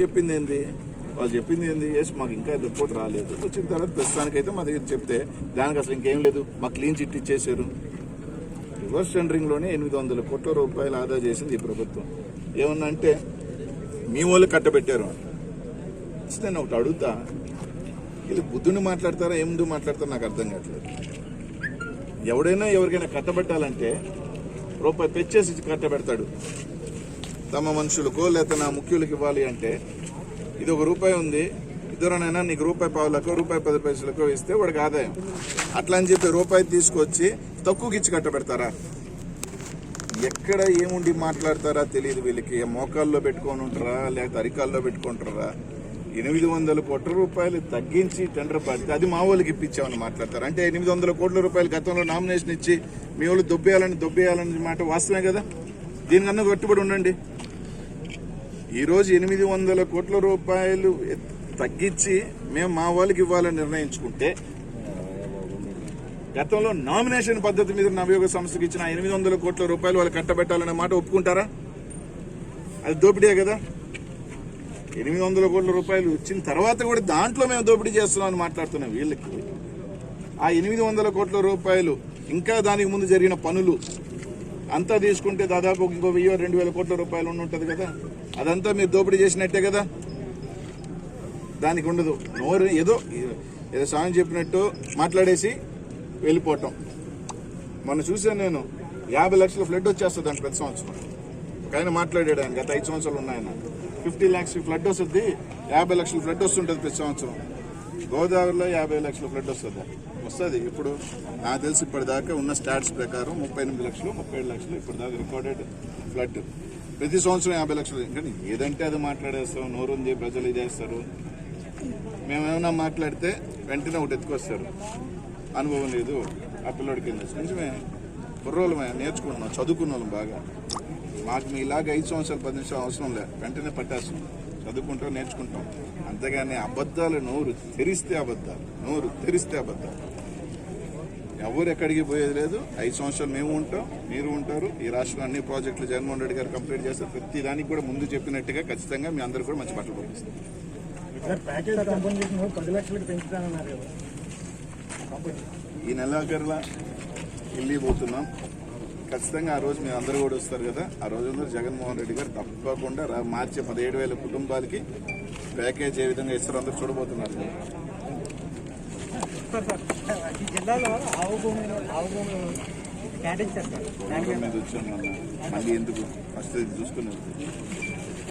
చెప్పింది ఏంది వాళ్ళు చెప్పింది ఏంది ఎస్ మాకు ఇంకా రిపోర్ట్ రాలేదు. వచ్చిన తర్వాత అయితే మా దగ్గర చెప్తే దానికి అసలు ఇంకేం లేదు. మా క్లీన్ చిట్ ఇచ్చేసారు రివర్స్ టెండరింగ్లోనే ఎనిమిది వందల కోట్ల రూపాయలు ఆదా చేసింది ఈ ప్రభుత్వం. ఏమన్నా అంటే మీ వాళ్ళు కట్టబెట్టారు. నేను ఒకటి అడుగుతా. వీళ్ళు బుద్ధుని మాట్లాడతారా ఏముందు మాట్లాడతారో నాకు అర్థం కావట్లేదు. ఎవడైనా ఎవరికైనా కట్టబెట్టాలంటే రూపాయి తెచ్చేసి కట్టబెడతాడు. తమ మనుషులకో లేకపోతే నా ముఖ్యులకు ఇవ్వాలి అంటే ఇది ఒక రూపాయి ఉంది. ఇద్దరునైనా నీకు రూపాయి పావులకో రూపాయి పది పైసలకో ఇస్తే వాడికి ఆదాయం. అట్లా అని చెప్పి రూపాయి తీసుకొచ్చి తక్కువకి ఇచ్చి కట్టబెడతారా? ఎక్కడ ఏముండి మాట్లాడతారా తెలియదు వీళ్ళకి. మోకాల్లో పెట్టుకొని ఉంటారా లేకపోతే అరికాల్లో పెట్టుకుంటారా ఎనిమిది వందల కోట్ల రూపాయలు తగ్గించి టెండర్ పడితే అది మా వాళ్ళకి ఇప్పించామని మాట్లాడతారు? అంటే ఎనిమిది వందల కోట్ల రూపాయలు గతంలో నామినేషన్ ఇచ్చి మీ వాళ్ళు దొబ్బేయాలని దొబ్బేయాలని మాట వాస్తవమే కదా? దీనికన్నా కట్టుబడి ఉండండి. ఈరోజు ఎనిమిది వందల కోట్ల రూపాయలు తగ్గించి మేము మా వాళ్ళకి ఇవ్వాలని నిర్ణయించుకుంటే గతంలో నామినేషన్ పద్ధతి మీద నవయోగ సంస్థకి ఇచ్చిన ఎనిమిది వందల కోట్ల రూపాయలు వాళ్ళు కట్టబెట్టాలనే మాట ఒప్పుకుంటారా? అది దోపిడీయే కదా. ఎనిమిది వందల కోట్ల రూపాయలు ఇచ్చిన తర్వాత కూడా దాంట్లో మేము దోపిడీ చేస్తున్నాం అని మాట్లాడుతున్నాం వీళ్ళకి ఆ ఎనిమిది వందల కోట్ల రూపాయలు ఇంకా దానికి ముందు జరిగిన పనులు అంతా తీసుకుంటే దాదాపు ఇంకో వెయ్యి రెండు వేల కోట్ల రూపాయలు ఉంటుంది కదా. అదంతా మీరు దోపిడీ చేసినట్టే కదా. దానికి ఉండదు. నోరు ఏదో ఏదో స్వామి చెప్పినట్టు మాట్లాడేసి వెళ్ళిపోవటం. మొన్న చూశాను నేను. యాభై లక్షల ఫ్లడ్ వచ్చేస్తుంది అంట ప్రతి సంవత్సరం. ఒక ఆయన మాట్లాడాడు ఆయన గత ఐదు సంవత్సరాలు ఉన్నాయన్న ఫిఫ్టీ ల్యాక్స్ ఫ్లడ్ వస్తుంది. యాభై లక్షల ఫ్లడ్ వస్తుంటుంది ప్రతి సంవత్సరం. గోదావరిలో యాభై లక్షల ఫ్లడ్ వస్తుంది. వస్తుంది. ఇప్పుడు నాకు తెలిసి ఇప్పటిదాకా ఉన్న స్టాట్స్ ప్రకారం ముప్పై ఎనిమిది లక్షలు ముప్పై ఏడు లక్షలు ఇప్పటిదాకా రికార్డెడ్ ఫ్లడ్. ప్రతి సంవత్సరం యాభై లక్షలు. కానీ ఏదంటే అది మాట్లాడేస్తాం నోరుంది ప్రజలు ఇదేస్తారు మేమేమైనా మాట్లాడితే వెంటనే ఒకటి ఎత్తుకొస్తారు. అనుభవం లేదు ఆ పిల్లడికి నిజమే కుర్రోళ్ళమే నేర్చుకుంటున్నాం చదువుకున్న వాళ్ళం బాగా. మాకు మీ ఇలాగ ఐదు సంవత్సరాలు పది నిమిషాలు అవసరం లేదు వెంటనే పట్టేస్తాం. చదువుకుంటాం నేర్చుకుంటాం. అంతేగాని అబద్ధాలు నోరు తెరిస్తే అబద్ధాలు నోరు తెరిస్తే అబద్ధాలు. ఎవరు ఎక్కడికి పోయేది లేదు. ఐదు సంవత్సరాలు మేము ఉంటాం మీరు ఉంటారు. ఈ రాష్ట్రంలో అన్ని ప్రాజెక్టులు జగన్మోహన్ రెడ్డి గారు కంప్లీట్ చేస్తారు. ప్రతి దానికి కూడా ముందు చెప్పినట్టుగా ఖచ్చితంగా మీ అందరు కూడా మంచి బట్టలు పంపిస్తాం సార్ ప్యాకేజ్ కంపెనీ పది లక్షలకు పెంచుతానన్నారు కదా. కంపెనీ ఈ నెలాఖరులా ఢిల్లీ పోతున్నాం. ఖచ్చితంగా ఆ రోజు మేము అందరూ కూడా వస్తారు కదా. ఆ రోజు అందరూ జగన్మోహన్ రెడ్డి గారు తప్పకుండా మార్చి పదిహేడు వేల కుటుంబాలకి ప్యాకేజ్ ఏ విధంగా ఇస్తారో అందరూ చూడబోతున్నారు. జిల్లాలో ఆవు భూమిలో ఆవు భూమిలో కేటాయించారు సార్ మీద మళ్ళీ ఎందుకు? ఫస్ట్ చూసుకున్నారు చూసుకుని